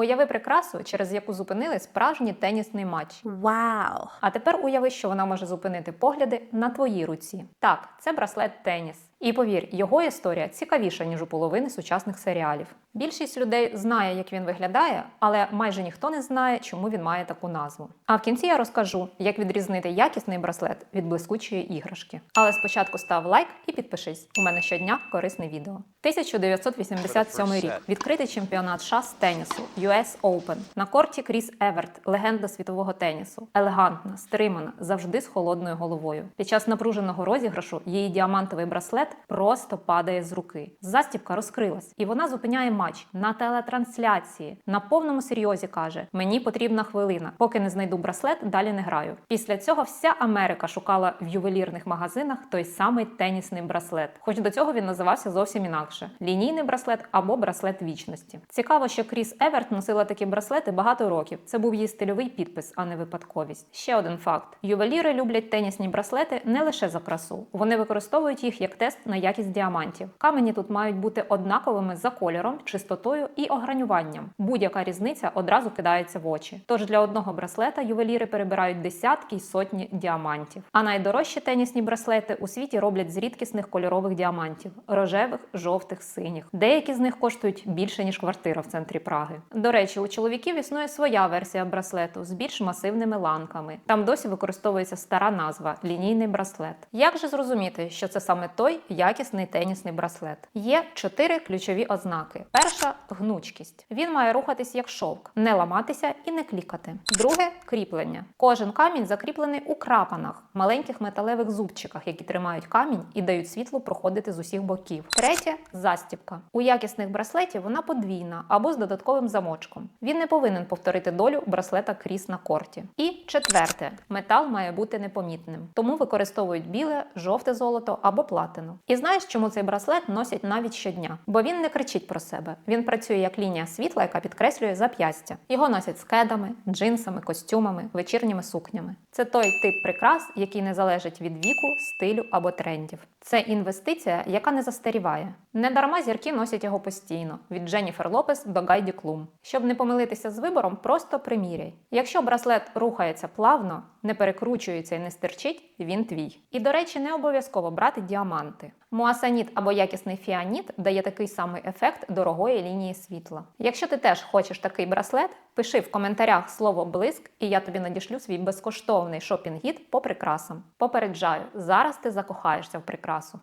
Уяви прикрасу, через яку зупинили справжній тенісний матч. Вау! А тепер уяви, що вона може зупинити погляди на твоїй руці. Так, це браслет теніс. І повір, його історія цікавіша, ніж у половини сучасних серіалів. Більшість людей знає, як він виглядає, але майже ніхто не знає, чому він має таку назву. А в кінці я розкажу, як відрізнити якісний браслет від блискучої іграшки. Але спочатку став лайк і підпишись. У мене щодня корисне відео. 1987 рік відкритий чемпіонат США з тенісу US Open. На корті Кріс Еверт, легенда світового тенісу. Елегантна, стримана, завжди з холодною головою. Під час напруженого розіграшу її діамантовий браслет просто падає з руки. Застібка розкрилась, і вона зупиняє матч на телетрансляції. На повному серйозі каже: Мені потрібна хвилина. Поки не знайду браслет, далі не граю. Після цього вся Америка шукала в ювелірних магазинах той самий тенісний браслет. Хоч до цього він називався зовсім інакше: лінійний браслет або браслет вічності. Цікаво, що Кріс Еверт носила такі браслети багато років. Це був її стильовий підпис, а не випадковість. Ще один факт: ювеліри люблять тенісні браслети не лише за красу. Вони використовують їх як тест на якість діамантів. Камені тут мають бути однаковими за кольором, чистотою і огранюванням. Будь-яка різниця одразу кидається в очі. Тож для одного браслета ювеліри перебирають десятки й сотні діамантів. А найдорожчі тенісні браслети у світі роблять з рідкісних кольорових діамантів рожевих, жовтих, синіх. Деякі з них коштують більше ніж квартира в центрі Праги. До речі, у чоловіків існує своя версія браслету з більш масивними ланками. Там досі використовується стара назва лінійний браслет. Як же зрозуміти, що це саме той якісний тенісний браслет? Є чотири ключові ознаки: перша гнучкість. Він має рухатись як шовк, не ламатися і не клікати. Друге кріплення. Кожен камінь закріплений у крапанах, маленьких металевих зубчиках, які тримають камінь і дають світлу проходити з усіх боків. Третє застібка. У якісних браслетів вона подвійна або з додатковим замочком. Він не повинен повторити долю браслета кріс на корті. І четверте, метал має бути непомітним, тому використовують біле, жовте золото або платину. І знаєш, чому цей браслет носять навіть щодня? Бо він не кричить про себе. Він працює як лінія світла, яка підкреслює зап'ястя. Його носять з кедами, джинсами, костюмами, вечірніми сукнями. Це той тип прикрас, який не залежить від віку, стилю або трендів. Це інвестиція, яка не застаріває. Недарма зірки носять його постійно від Дженніфер Лопес до Гайді Клум. Щоб не помилитися з вибором, просто приміряй. Якщо браслет рухається плавно, не перекручується і не стирчить, він твій. І до речі, не обов'язково брати діаманти. Муасаніт або якісний фіаніт дає такий самий ефект дорогої лінії світла. Якщо ти теж хочеш такий браслет, пиши в коментарях слово блиск, і я тобі надішлю свій безкоштовний шопінг-гід по прикрасам. Попереджаю, зараз ти закохаєшся в прикрасу.